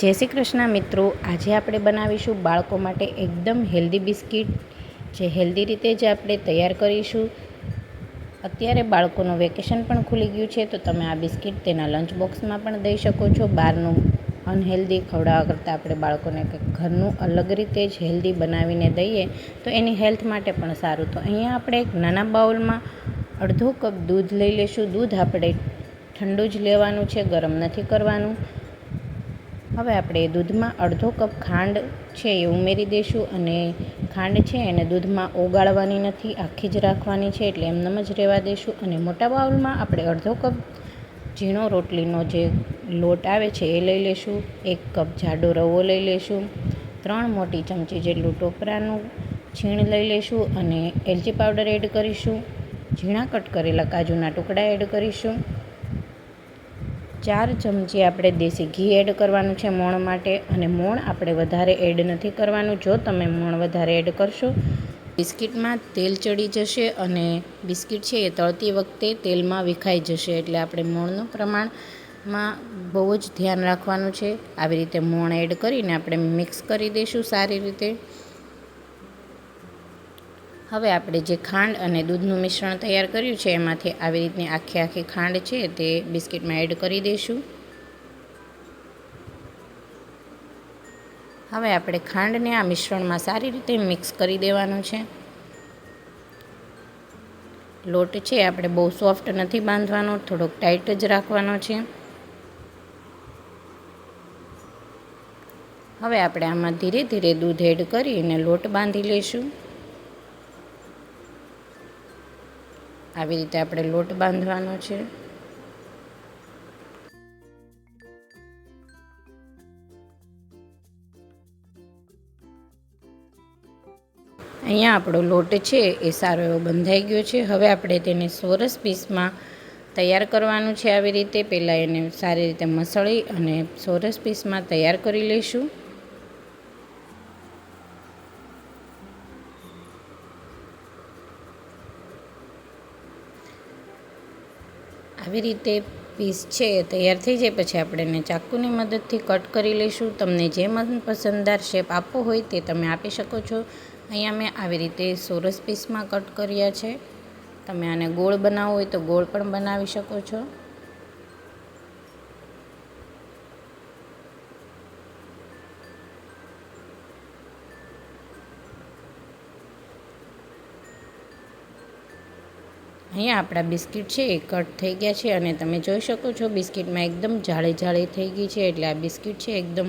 જય શ્રી કૃષ્ણ મિત્રો, આજે આપણે બનાવીશું બાળકો માટે એકદમ હેલ્ધી બિસ્કિટ. જે હેલ્ધી રીતે જ આપણે તૈયાર કરીશું. અત્યારે બાળકોનું વેકેશન પણ ખુલી ગયું છે, તો તમે આ બિસ્કિટ તેના લંચ બોક્સમાં પણ દઈ શકો છો. બહારનું અનહેલ્ધી ખવડાવવા કરતાં આપણે બાળકોને ઘરનું અલગ રીતે જ હેલ્ધી બનાવીને દઈએ, તો એની હેલ્થ માટે પણ સારું. તો અહીંયા આપણે એક નાના બાઉલમાં અડધો કપ દૂધ લઈ લઈશું. દૂધ આપણે ઠંડુ જ લેવાનું છે, ગરમ નથી કરવાનું. હવે આપણે દૂધમાં અડધો કપ ખાંડ છે એ ઉમેરી દઈશું અને ખાંડ છે એને દૂધમાં ઓગાળવાની નથી, આખી જ રાખવાની છે એટલે એમનેમ જ રહેવા દઈશું અને મોટા બાઉલમાં આપણે અડધો કપ ઝીણો રોટલીનો જે લોટ આવે છે એ લઈ લઈશું, એક કપ જાડો રવો લઈ લઈશું, ત્રણ મોટી ચમચી જેટલું ટોપરાનું છીણ લઈ લઈશું અને એલચી પાવડર એડ કરીશું, ઝીણા કટ કરેલા કાજુના ટુકડા એડ કરીશું ચાર ચમચી આપણે દેશી ઘી એડ કરવાનું છે મોણ માટે અને મોણ આપણે વધારે એડ નથી કરવાનું. જો તમે મોણ વધારે એડ કરશો, બિસ્કિટમાં તેલ ચડી જશે અને બિસ્કિટ છે એ તળતી વખતે તેલમાં વિખાઈ જશે. એટલે આપણે મોણનું પ્રમાણમાં બહુ જ ધ્યાન રાખવાનું છે. આવી રીતે મોણ એડ કરીને આપણે મિક્સ કરી દઈશું સારી રીતે. હવે આપણે જે ખાંડ અને દૂધનું મિશ્રણ તૈયાર કર્યું છે, એમાંથી આવી રીતની આખી આખી ખાંડ છે, તે બિસ્કિટમાં એડ કરી દઈશું. હવે આપણે ખાંડને આ મિશ્રણમાં સારી રીતે મિક્સ કરી દેવાનું છે. લોટ છે, આપણે બહુ સોફ્ટ નથી બાંધવાનો, થોડોક ટાઈટ જ રાખવાનો છે. હવે આપણે આમાં ધીરે ધીરે દૂધ એડ કરીને લોટ બાંધી લઈશું. આવી રીતે આપણે લોટ બાંધવાનો છે. અહીંયા આપણો લોટ છે, એ સારો એવો બંધાઈ ગયો છે. હવે આપણે તેને સોરસ પીસમાં તૈયાર કરવાનું છે આવી રીતે. પહેલાં એને સારી રીતે મસળી અને સોરસ પીસમાં તૈયાર કરી લઈશું. આવી રીતે પીસ છે તૈયાર થઈ જાય પછી આપણે એને ચાકુની મદદથી કટ કરી લઈશું. તમને જે મનપસંદદાર શેપ આપવો હોય તે તમે આપી શકો છો. અહીંયા મેં આવી રીતે સોરસ પીસમાં કટ કર્યા છે. તમે આને ગોળ બનાવવો હોય તો ગોળ પણ બનાવી શકો છો. અહીંયા આપણા બિસ્કિટ છે એ કટ થઈ ગયા છે અને તમે જોઈ શકો છો બિસ્કિટમાં એકદમ જાળી જાળી થઈ ગઈ છે એટલે આ બિસ્કિટ છે એકદમ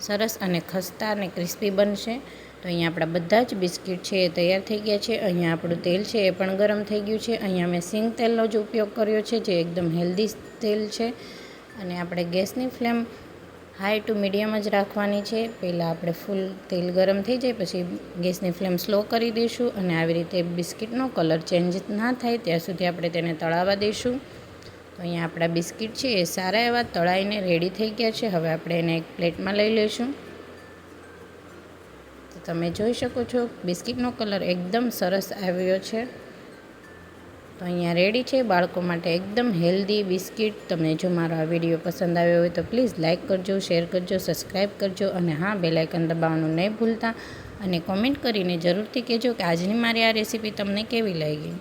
સરસ અને ખસ્તા અને ક્રિસ્પી બનશે. તો અહીંયા આપણા બધા જ બિસ્કિટ છે એ તૈયાર થઈ ગયા છે. અહીંયા આપણું તેલ છે એ પણ ગરમ થઈ ગયું છે. અહીંયા મેં સિંગ તેલનો જ ઉપયોગ કર્યો છે જે એકદમ હેલ્ધી તેલ છે. અને આપણે ગેસની ફ્લેમ હાઈ ટુ મીડિયમ જ રાખવાની છે. પહેલાં આપણે ફૂલ તેલ ગરમ થઈ જાય, પછી ગેસની ફ્લેમ સ્લો કરી દઈશું અને આવી રીતે બિસ્કિટનો કલર ચેન્જ ના થાય ત્યાં સુધી આપણે તેને તળાવવા દઈશું. તો અહીંયા આપણા બિસ્કિટ છે એ સારા એવા તળાઈને રેડી થઈ ગયા છે. હવે આપણે એને એક પ્લેટમાં લઈ લઈશું. તો તમે જોઈ શકો છો, બિસ્કિટનો કલર એકદમ સરસ આવ્યો છે. તો અહીંયા રેડી છે. બાળકો માટે એકદમ હેલ્ધી બિસ્કિટ. તમને જો મારો આ વીડિયો પસંદ આવ્યો હોય તો પ્લીઝ લાઇક કરજો શેર કરજો સબસ્ક્રાઈબ કરજો અને હા બેલાઇકન દબાવવાનું નહીં ભૂલતા. અને કોમેન્ટ કરીને જરૂરથી કહેજો કે આજની મારી આ રેસીપી તમને કેવી લાગી?